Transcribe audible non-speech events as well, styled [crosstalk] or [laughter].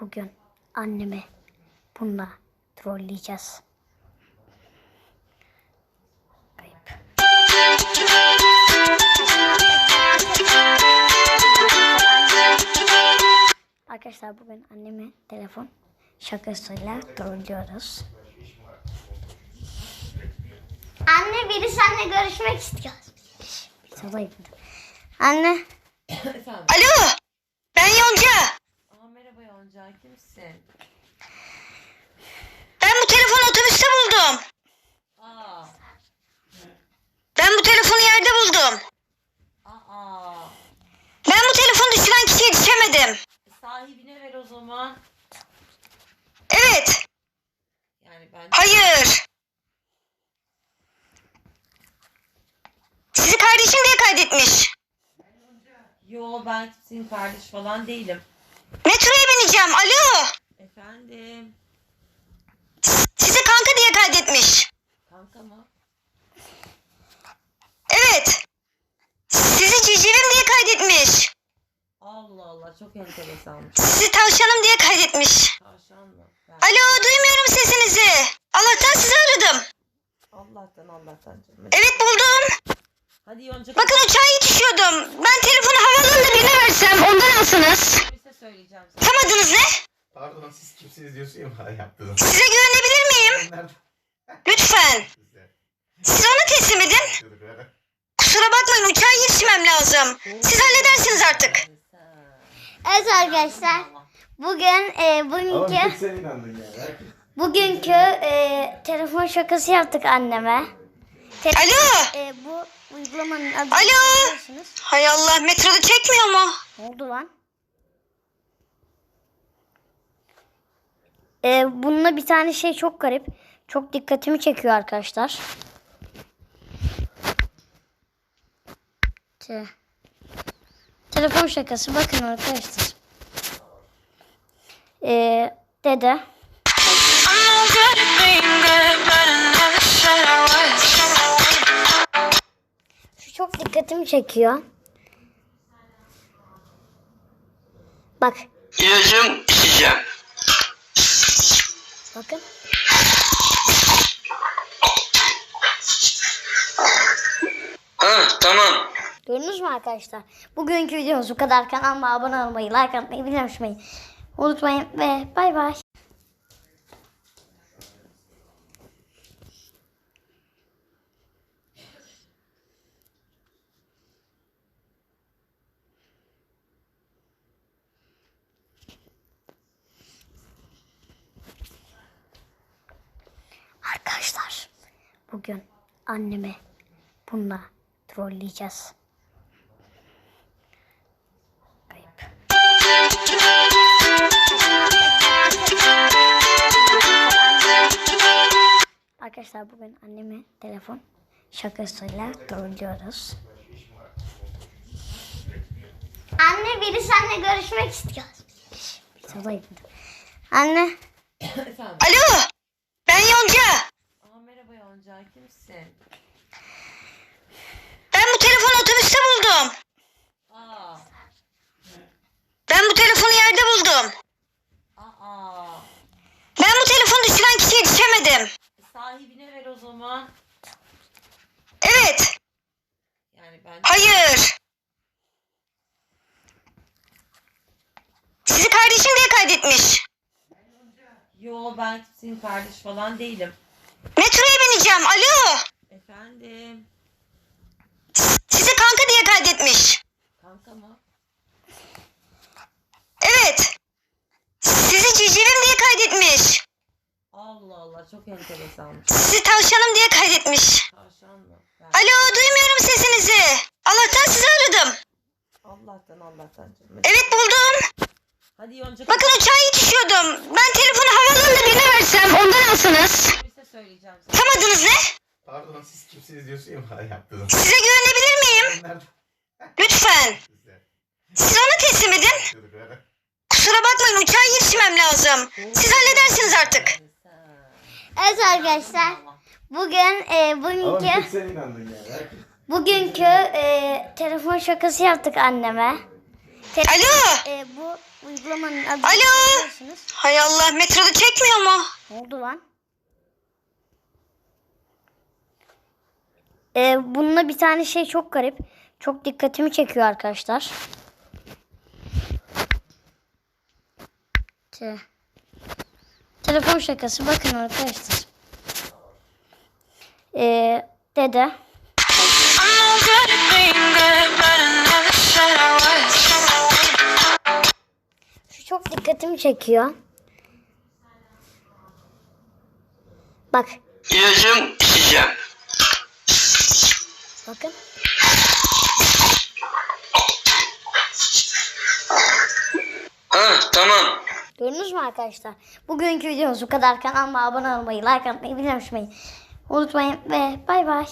Bugün annemi bununla trolleyeceğiz. Kayıp. Arkadaşlar bugün annemi telefon şakasıyla trollüyoruz. Anne biri seninle görüşmek istiyor. Sadayım. Anne Efendim. Alo, ben Yonca. Aa, merhaba Yonca, kimsin? Ben bu telefonu otobüste buldum. Aa, Ben bu telefonu yerde buldum. aa. Ben bu telefonu düşüren kişiye yetişemedim. Sahibine ver o zaman. Evet, Yani ben... hayır. Sizi kardeşim diye kaydetmiş. Yo ben senin kardeş falan değilim. Bineceğim. Alo. Efendim. Sizi kanka diye kaydetmiş. Kanka mı? Evet. Sizi civcivim diye kaydetmiş. Allah Allah çok enteresanmış. Sizi tavşanım diye kaydetmiş. Tavşan mı? Ben... Alo, duymuyorum sesinizi. Allah'tan sizi aradım. Allah'tan Allah'tan canım. Evet buldum. Hadi Yonca Bakın uçağa yetişiyordum. Ben telefonu havaalanında birine versem ondan alsınız. polise söyleyeceğim sana. Pardon siz kimsiniz diyorsun ya bana yaptığın. Size güvenebilir miyim? Lütfen. [laughs] Siz ona teslim edin. Kusura bakmayın uçağa yetişmem lazım. Siz halledersiniz artık. Evet arkadaşlar. Bugün e, bugünkü bugünkü e, telefon şakası yaptık anneme. Te- Alo. e, bu uygulamanın adını Alo. Hay Allah metroda çekmiyor mu? Ne oldu lan? Ee, bununla bir tane şey çok garip. Çok dikkatimi çekiyor arkadaşlar. Te- Telefon şakası bakın arkadaşlar. Ee, dede şu çok dikkatimi çekiyor. Bak İlacım içeceğim. Bakın. Ha tamam. Gördünüz mü arkadaşlar? Bugünkü videomuz bu kadar. Kanalıma abone olmayı, like atmayı, bildirim açmayı unutmayın ve bay bay. Arkadaşlar bugün annemi bununla trolleyeceğiz. Kayıp. Arkadaşlar bugün annemi telefon şakasıyla trollüyoruz. Anne biri seninle görüşmek istiyor. Sadayım. Anne Efendim. Alo, Yonca, kimsin? Ben bu telefonu otobüste buldum. Aa, Ben bu telefonu yerde buldum. aa. Ben bu telefonu düşüren kişiye yetişemedim. E, Sahibine ver o zaman. Evet, Yani ben... hayır. Sizi kardeşim diye kaydetmiş. Yo ben senin kardeş falan değilim. Metroya bineceğim. Alo. Efendim. Sizi kanka diye kaydetmiş. Kanka mı? Evet. Sizi civcivim diye kaydetmiş. Allah Allah çok enteresanmış. Sizi tavşanım diye kaydetmiş. Tavşan mı? Ben... Alo, duymuyorum sesinizi. Allah'tan sizi aradım. Allah'tan Allah'tan. Evet buldum. Hadi Yonca Bakın uçağa yetişiyordum. Ben telefonu havaalanında birine versem ondan alsınız. polise söyleyeceğim sana. Tam adınız ne? Pardon siz diyorsun ya bana yaptığın. Size güvenebilir miyim? Lütfen. Siz ona teslim edin. Kusura bakmayın uçağa yetişmem lazım. Siz halledersiniz artık. Evet arkadaşlar. Bugün e, bugünkü bugünkü e, telefon şakası yaptık anneme. Te- Alo. e, bu uygulamanın adını Alo. Hay Allah metroda çekmiyor mu? Ne oldu lan? Ee, bununla bir tane şey çok garip. Çok dikkatimi çekiyor arkadaşlar. Te- Telefon şakası bakın arkadaşlar. Ee, dede. Şu çok dikkatimi çekiyor. Bak İlacım içeceğim. Bakın. Ha tamam. Gördünüz mü arkadaşlar? Bugünkü videomuz bu kadar. Kanalıma abone olmayı, like atmayı, bildirim açmayı unutmayın ve bay bay.